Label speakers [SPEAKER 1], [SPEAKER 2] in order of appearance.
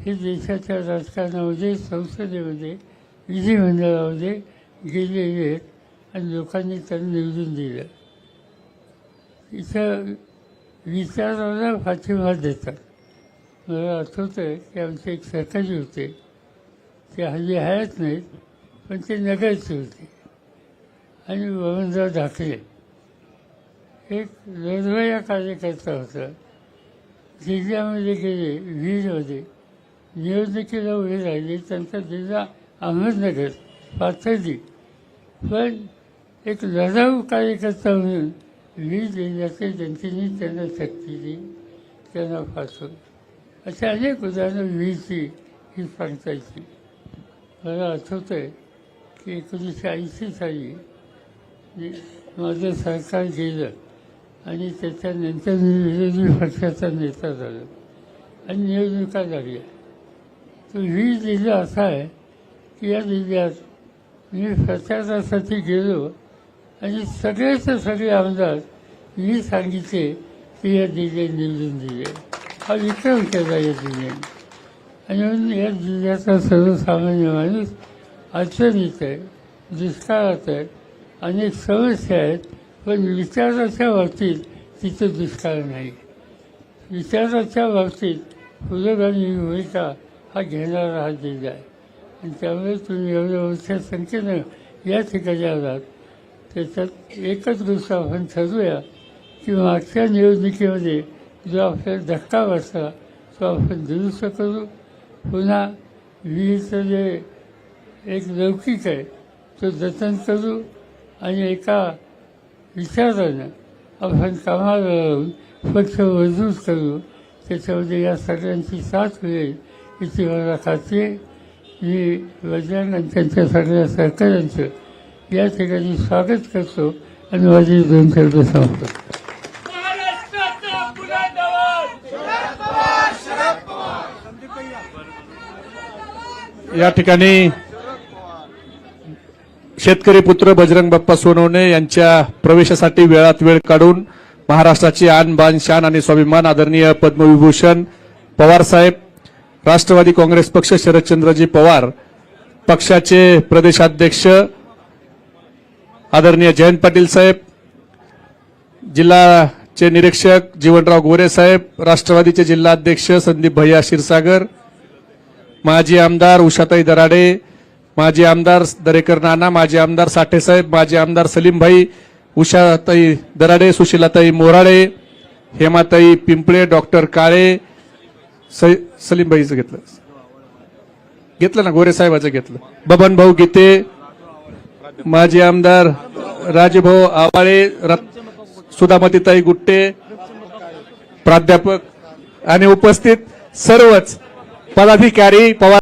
[SPEAKER 1] हे देशाच्या राजकारणामध्ये संसदेमध्ये विधिमंडळामध्ये गेलेले आहेत आणि लोकांनी त्यांना निवडून दिलं. इथं विचाराला पाठिंबा देतात. मला आठवतं आहे की आमचे एक सहकारी होते. ते हल्ली हयात नाहीत पण ते नगरचे होते. आणि बबनराव ढाकले. एक लढवया कार्यकर्ता होता. जिल्ह्यामध्ये गेले वीरमध्ये. निवडणुकीला उभे राहिले त्यांचा जिल्हा अहमदनगर पाथर्डी पण एक लढाऊ कार्यकर्ता म्हणून वीज जिल्ह्याच्या जनतेने त्यांना शक्ती दिली त्यांना फासवलं असे अनेक उदाहरणं वीजची ही सांगतायची. मला आठवतं आहे की एकोणीसशे ऐंशी साली माझं सरकार गेलं आणि त्याच्यानंतर मी विरोधी पक्षाचा नेता झालो आणि निवडणुका लागल्या. तर ही जिल्हा असा आहे की या जिल्ह्यात मी प्रचारासाठी गेलो आणि सगळेचे सगळे आमदार मी सांगितले की या जिल्ह्यात निवडून दिले हा विक्रम केला या जिल्ह्याने आणि म्हणून या जिल्ह्याचा सर्वसामान्य माणूस अडचणीत आहे दुष्काळात आहे अनेक समस्या आहेत पण विचाराच्या बाबतीत तिथं दुष्काळ नाही. विचाराच्या बाबतीत पुरोगामी भूमिका हा घेणारा हा जिल्हा आहे. आणि त्यामुळे तुम्ही एवढ्या मोठ्या संख्येनं या ठिकाणी आलात. त्याच्यात एकच गोष्ट आपण ठरवूया की मागच्या निवडणुकीमध्ये जो आपल्याला धक्का बसला तो आपण दुरुस्त करू पुन्हा विहिरीचं जे एक लौकिक आहे तो जतन करू आणि एका विचारानं आपण कामाला लावून पक्ष मजबूत करू. त्याच्यामध्ये या सगळ्यांची साथ मिळेल. आहे मी वडिलांना आणि त्यांच्या सगळ्या सहकाऱ्यांचं या ठिकाणी स्वागत करतो आणि माझी दोन शब्द सांगतो
[SPEAKER 2] या ठिकाणी शेतकरी पुत्र बजरंग बाप्पा सोनवणे यांच्या प्रवेशासाठी वेळात वेळ काढून महाराष्ट्राची आन बान शान आणि स्वाभिमान आदरणीय पद्मविभूषण पवार साहेब राष्ट्रवादी काँग्रेस पक्ष शरदचंद्रजी पवार पक्षाचे प्रदेशाध्यक्ष आदरणीय जयंत पाटील साहेब जिल्हाचे निरीक्षक जीवनराव गोरे साहेब राष्ट्रवादीचे जिल्हाध्यक्ष संदीप भैया क्षीरसागर माजी आमदार उषाताई दराडे माजी आमदार दरेकर नाना माजी आमदार साठेसाहेब माजी आमदार सलीमभाई उषाताई दराडे सुशीलाताई मोराळे हेमाताई पिंपळे डॉक्टर काळे सलीमबाईचं घेतलं. घेतलं ना गोरे साहेबाचं घेतलं. बबन भाऊ गीते माजी आमदार राजभाऊ आवाळे रत- सुधामतीताई गुट्टे प्राध्यापक आणि उपस्थित सर्वच पदाधिकारी पवार